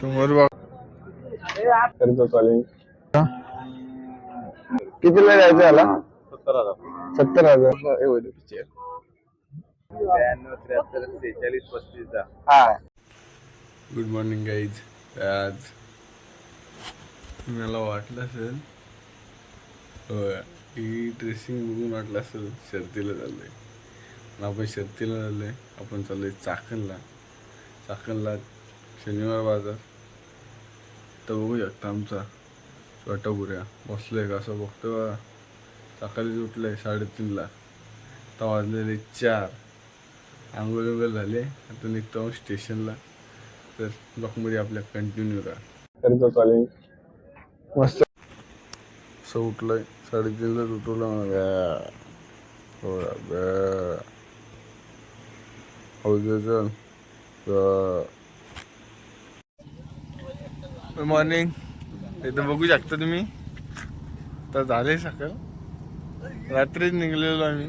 समोर बघ करतो चालेल कितीला जायचं याला सत्तर हजार हे होते पिक्चर गुड मॉर्निंग गाईज आज मला वाटलं असेल ही ड्रेसिंग बघून वाटलं असेल शर्तीला चाललंय. आपण शर्तीला चाललंय. आपण चाललोय चाकणला. चाकणला शनिवार बाजार. तर बघू शकता आमचा छोटा बुऱ्या बसलोय का असं बघतो बघा. सकाळीच उठलंय साडेतीनला. आता वाजलेले चार. आंघोळ वगैरे झाले. आता निघतो स्टेशनला. तर ब्लॉकमध्ये आपल्या कंटिन्यू राहा चालेल मस्त. असं उठलंय. साडेतीनलाच उठवलं मला हो गुड मॉर्निंग इथं बघू शकता तुम्ही. तर झाले सकाळ. रात्रीच निघलेलो आम्ही.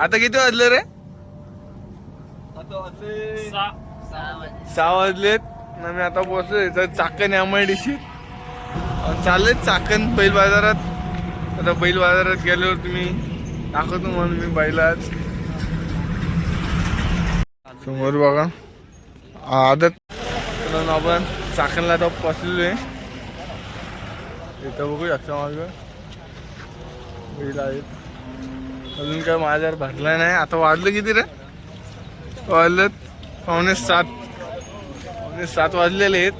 आता किती वाजले रे? सहा वाजलेत. ना मी आता पोहोचलो इथं Chakan M I D C. चाललेत चाकण बैल बाजारात. आता बैल बाजारात गेल्यावर तुम्ही दाखवतो म्हणून मी बैला आज समोर बघा. आदत. म्हणून आपण चाकणला आता पोचलेलो आहे इथं बघू शकता माग. बैल आहेत. अजून काय माझ्यावर भरला नाही. आता वाजलं किती रे? वाजलं पावणे सात. पावणे सात वाजलेले आहेत.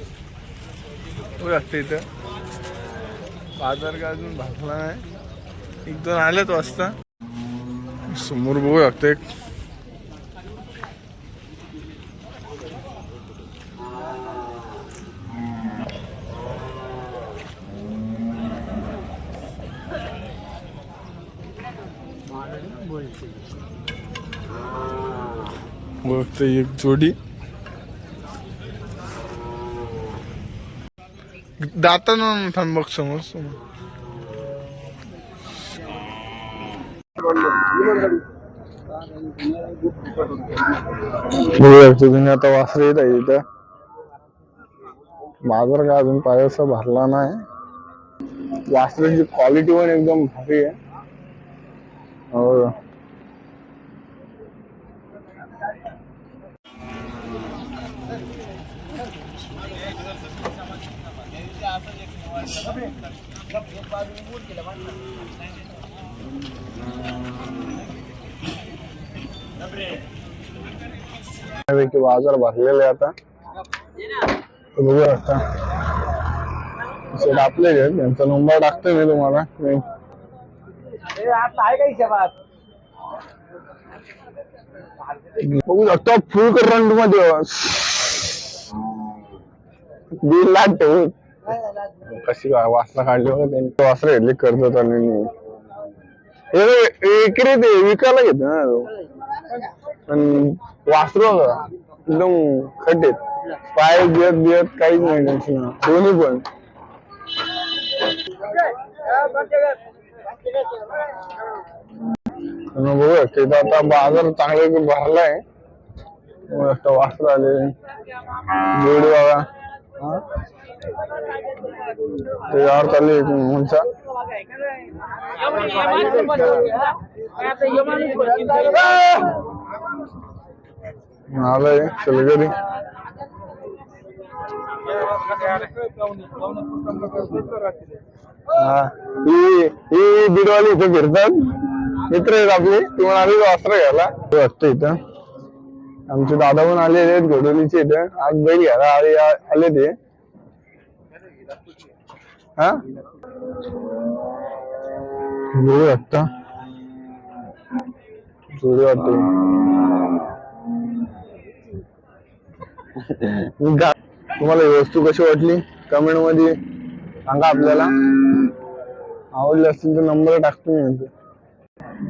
बघू शकता इथं. बाजार काय अजून भरला नाही. एक दोन आलेत वाजता. समोर बघू लागतं एक. बघते एक जोडी. दाताना थांब बघ समोर समोर. आता वासर येत आहे इथं. बाजार का अजून पायाचा भरला नाही. वासरांची क्वालिटी पण एकदम भारी आहे. हो. पैकी बाजार भरलेले आता. बघू आता. सेट आपले आहेत त्यांचा नंबर टाकतोय मी तुम्हाला. बघू शकतो फुल कर मध्ये दीड लाख ठेवू. कशी वासना काढली त्यांनी. वासरा घेतली कर्ज हे बघ, इकडे ते विकायला घेत ना तो. आणि वासरू एकदम खड्डेत पाय बियत बियत काहीच नाही त्यांचं. दोन्ही पण. आणि बघू तिथं आता बाजार चांगले भरलाय. वासर आले. जोडी बघा. हा? त्याच्यावर चालली एक उंचा आलंय सलगरी बिडवाली इथे फिरतात. मित्र आहेत आपले ती म्हणाले वस्त्र घ्यायला. वाटतं इथं. आमचे दादा पण आलेले आहेत घोडोलीचे इथं. आज बैल घ्यायला आले आले ते हा बघू वाटतं जोडी वाटते गा- तुम्हाला ही वस्तू कशी वाटली कमेंटमध्ये सांगा आपल्याला आवडली असतील तर नंबर टाकतो मी इथे.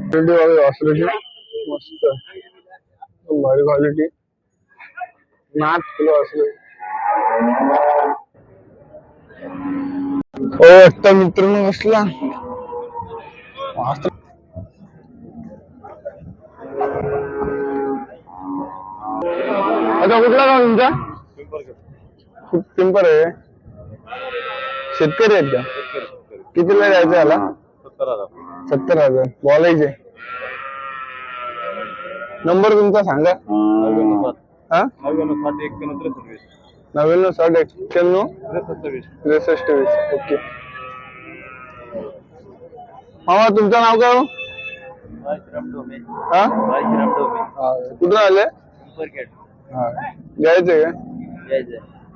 Quality वगैरे वासराची मस्त एकदम भारी क्वालिटी नाच किलो असले हो एकटा मित्रांनो बसला. आता कुठला गाव तुमचा? खूप पिंपर आहे. शेतकरी आहेत का? कितीला द्यायचं याला? सत्तर हजार. बोलायचे. नंबर तुमचा सांगा. हा? नव्याण्णव साठ एक्क्याण्णव त्रेसष्ट वीस. ओके. मामा तुमचं नाव काय हो? हा? हा, कुठून आले? हा. घ्यायचंय का?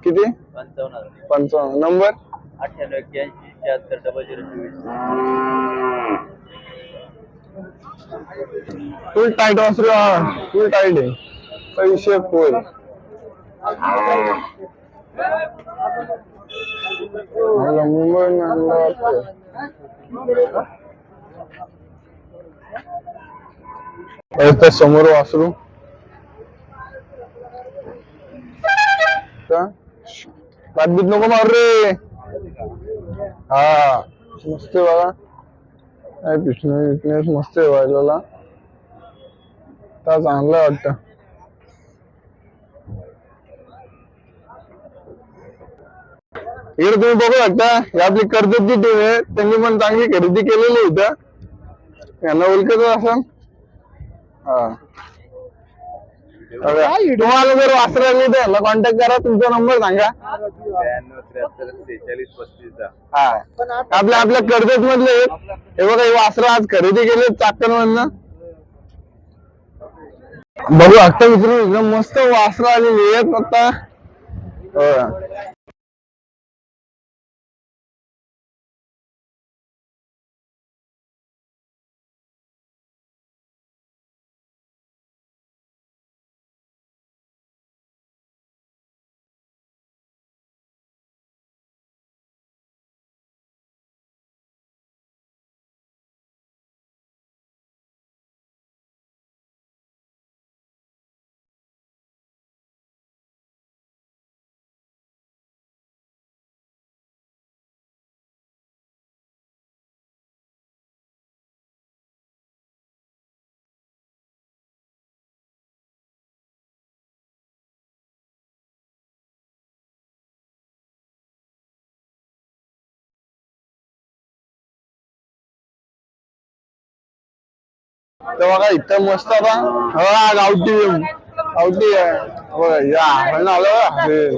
किती? पंचावन्न नंबर? अठ्ठ्याण्णव एक्क्याऐंशी शहात्तर डबल झिरो चोवीस. फुल टाईट वासरू फुल टाईट आहे. पैसे फुल मुंबई आणलं समोर वासरू. का? बातमीत नको मार रे. हा मस्त आहे बघा काय फिटनेस फिटनेस मस्त आहे व्हायला त्या चांगलं वाटतं. इकडे तुम्ही बघू शकता ही आपली कर्जतची टीम आहे. त्यांनी पण चांगली खरेदी केलेली इथं. यांना ओळखत असाल हा. तुम्हाला जर वासर आली तर यांना कॉन्टॅक्ट करा तुमचा नंबर सांगा. हा. आपल्या आपल्या कर्जत मधले आहेत. हे बघा हे वासर आज खरेदी केले चाकण मधनं बघू आता मित्र एकदम मस्त वासर आलेली आहेत आता. तर बघा इथं मस्त आता हा गावठी गावठी बघा या आपण आलो बघा. हे.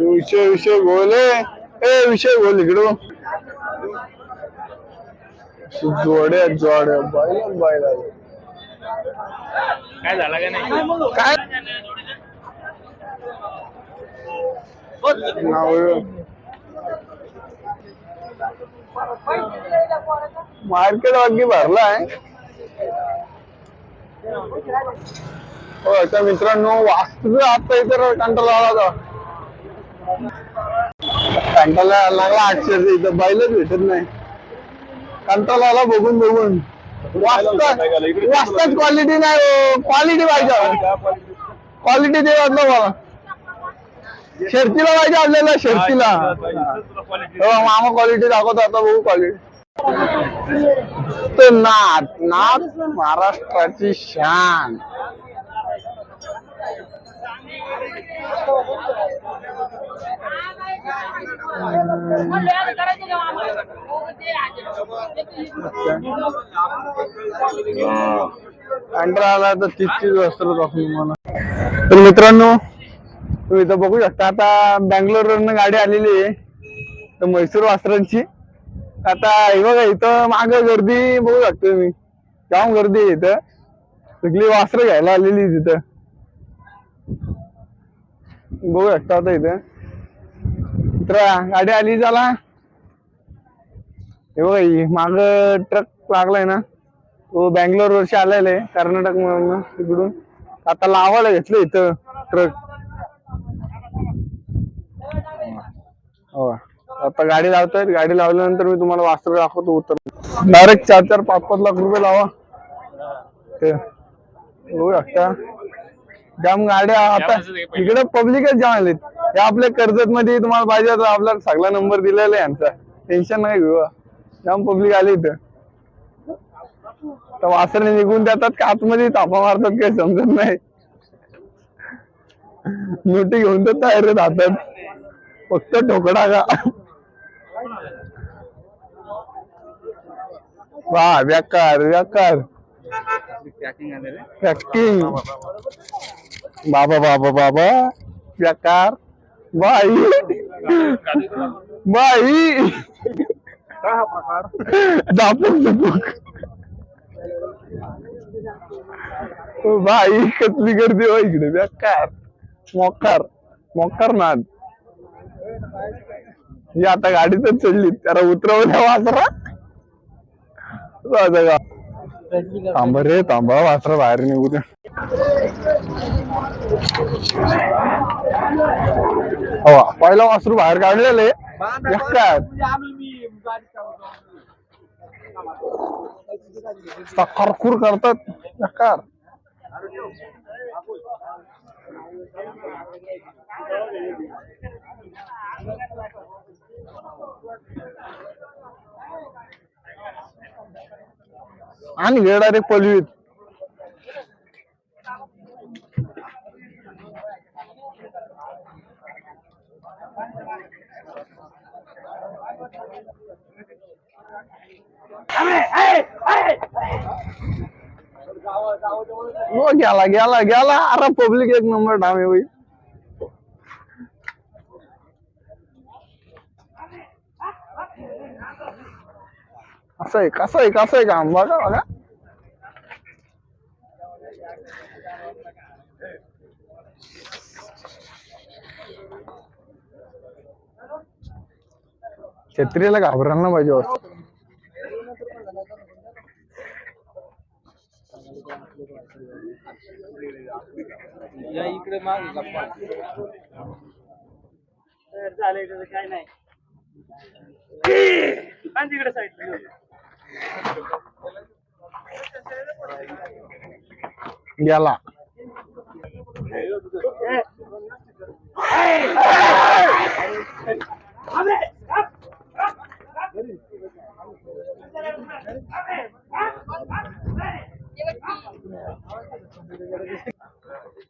विषय विषय आहे ए विषय गोल इकडं बघ. जोड्या जोड्या बायला बायला काय झाला का नाही काय मार्केट अगदी भरलाय हो आता मित्रांनो वास्तू आता इतर कंटाळा आला होता. कंटाळा लागला आठशे इथं बैलच भेटत नाही. कंटाळा आला बघून बघून. वाजतात क्वालिटी नाही हो. क्वालिटी पाहिजे. क्वालिटी ते वाटलं मला. शर्तीला पाहिजे आपल्याला शर्तीला. हो मामा क्वालिटी दाखवतो आता बघू क्वालिटी तो नाथ नाथ महाराष्ट्राची शान. कंटाळा आला तर तीस वस्त्र मला. तर मित्रांनो तुम्ही इथं बघू शकता. आता बँगलोरवरनं गाडी आलेली आहे. तर म्हैसूर वासरांची. आता हे बघा इथं माग गर्दी बघू शकतो तुम्ही. जाम गर्दी आहे इथं. सगळी वासरं घ्यायला आलेली आहे तिथं बघू शकता आता इथं. मित्रा गाडी आली झाला. हे बघा माग ट्रक लागलाय ना. तो बँगलोर वरशी आलेला आहे कर्नाटक इकडून. तिकडून आता लावायला घेतलं इथं ट्रक. हो. आता गाडी लावतायत गाडी लावल्यानंतर मी तुम्हाला वास्त्र दाखवतो उत्तर. डायरेक्ट चार चार पाच पाच लाख रुपये लावा. ते. बघू शकता जाम गाड्या आता इकडे पब्लिकच जाम आलेत. या आपल्या कर्जत मध्ये तुम्हाला पाहिजे तर आपला सगळा नंबर दिलेला आहे यांचा. टेन्शन नाही घेऊ. जाम पब्लिक आली इथं. तर वासरने निघून देतात का? आतमध्ये तापा मारतात काही समजत नाही. नोटी घेऊन तर तयार हातात फक्त ठोकडा का वा व्याकार व्याकार पॅकिंग बाबा बाबा बाबा. व्याकार बाई. बाई. दापूक दुपूक बाई कसली गर्दी हो इकडे. व्याकार मोकार. मोकार नाद. ही आता गाडीतच चढली. त्याला उतरवल्या वासरा. थांबा रे थांबा वासरा बाहेर निघू द्या पहिला वासरू बाहेर काढलेले करखूर करतात. आणि वेळ डायरेक्ट पलवीत गेला गेला गेला. अरे पब्लिक एक नंबर डाव होईल. असं आहे कसं आहे कसं आहे काम? बघा बघा. छत्रीला घाबरायला ना पाहिजे इकडे काय नाही. तिकडे साईड गेला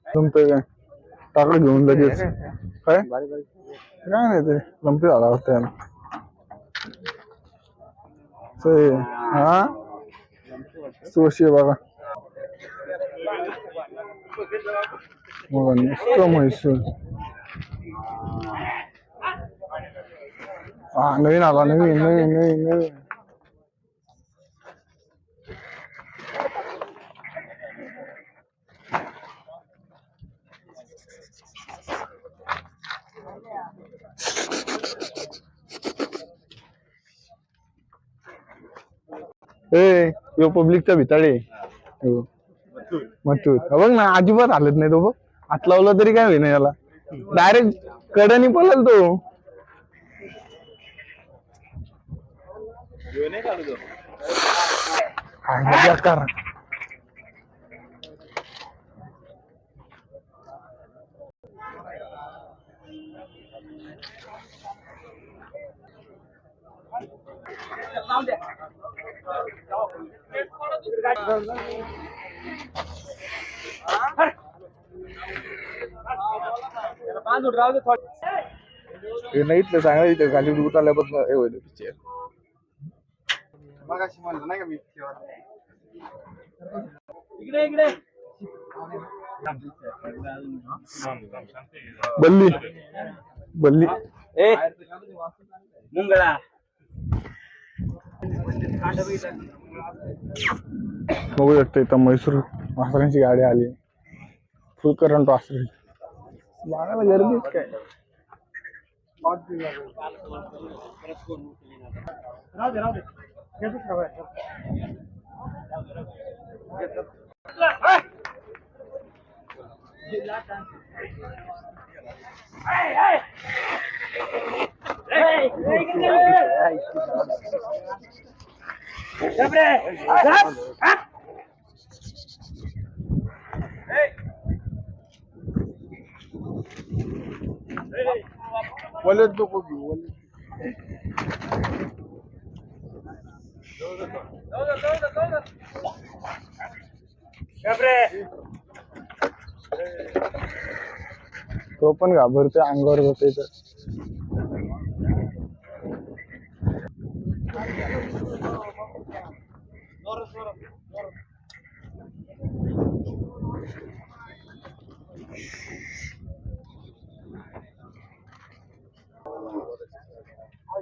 जमतोय काय टाकलं घेऊन लगेच काय काय नाही ते लंपी झाला होता याला. ते, हा सोशी आहे बघा बघा नुसतं म्हैसूर हा नवीन आला नवीन नवीन नवीन नवीन ए यो पब्लिकचा भिताडे. हो. मथूर. बघ ना अजिबात हालत नाही तो बघ. हात लावला तरी काय होईना याला. डायरेक्ट कड्याने पळल तो. काय कर हे नाही इथलं सांगा इथं खाली उतरल्यापासून हे होईल. पिक्चर इकडे इकडे. बल्ली. बल्ली. ए मुंगळा. बघू शकतो इथं म्हैसूर मास्तरांची गाडी आली. फुल करंट वासरे बघायला गर्दीच काय? वलेच नको घेऊ. तो पण घाबरतोय अंगावर जातोय तर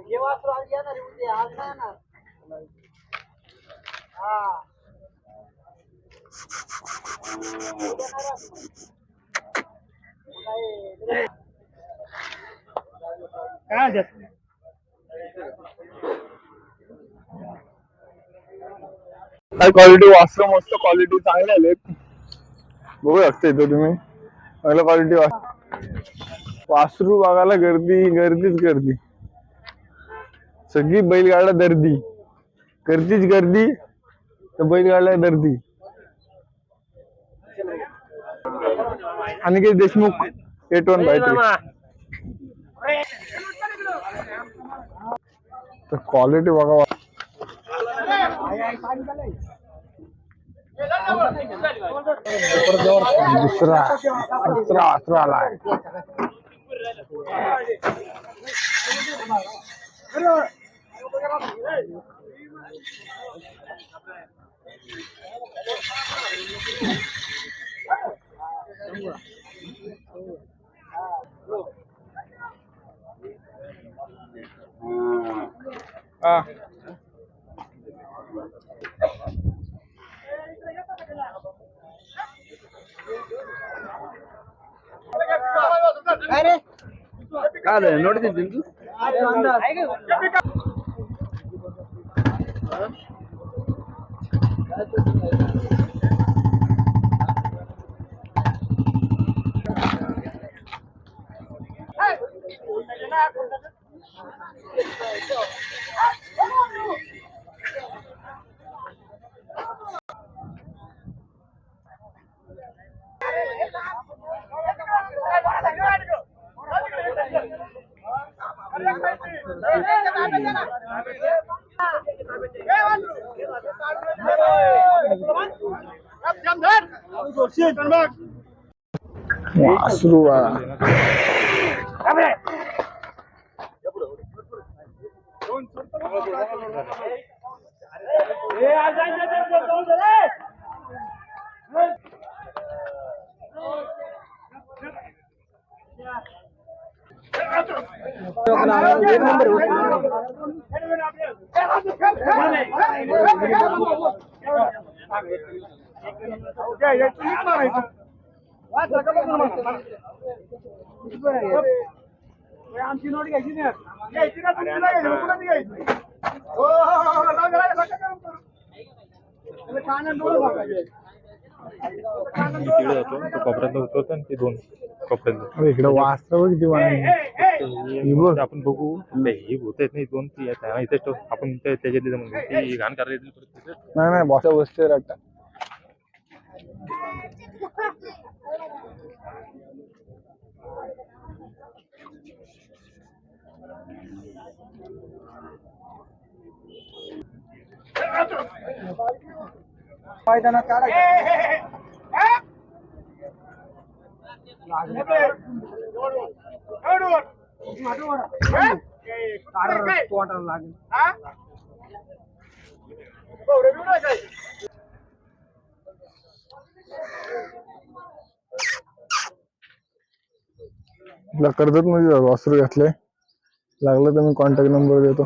ये वासरू आज येणार आहे उद्या आज नाही येणार हा काय देत काय क्वालिटी वॉशरूम मस्त क्वालिटी चांगले आलेत. बघू शकता इथं तुम्ही. चांगल्या क्वालिटी वासरू बघायला गर्दी गर्दीच गर्दी. सगळी बैलगाडा गर्दी गर्दीच गर्दी तर बैलगाडा गर्दी आणि देशमुख एट वन बाय तर क्वालिटी बघा. दुसरा दुसरा वासरू काय नोटीस देतील तू वासरू आ. आमची नोट घ्यायची नाही घ्यायची ना नाही घ्यायची हो. तिकडे जातो तो कोपऱ्यात होतो आणि ते दोन कोपऱ्यात इकडे बघ. ही. आपण बघू हे होत आहेत नाही दोन ती ठेव. आपण त्या- त्याच्यात म्हणून ती घाण करायला. नाही नाही बॉक्स बसते रट्टा मैदानात काढायचं लागेल. कर्जत मध्ये वासरू घातले. लागलं तर मी कॉन्टॅक्ट नंबर देतो.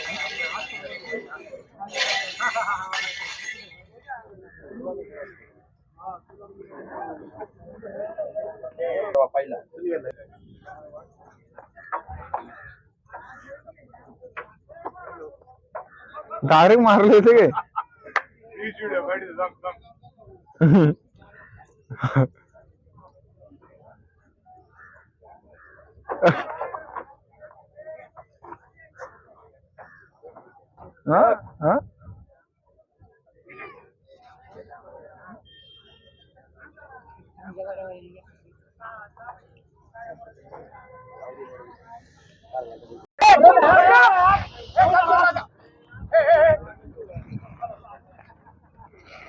कारही मारले होते काय हा हा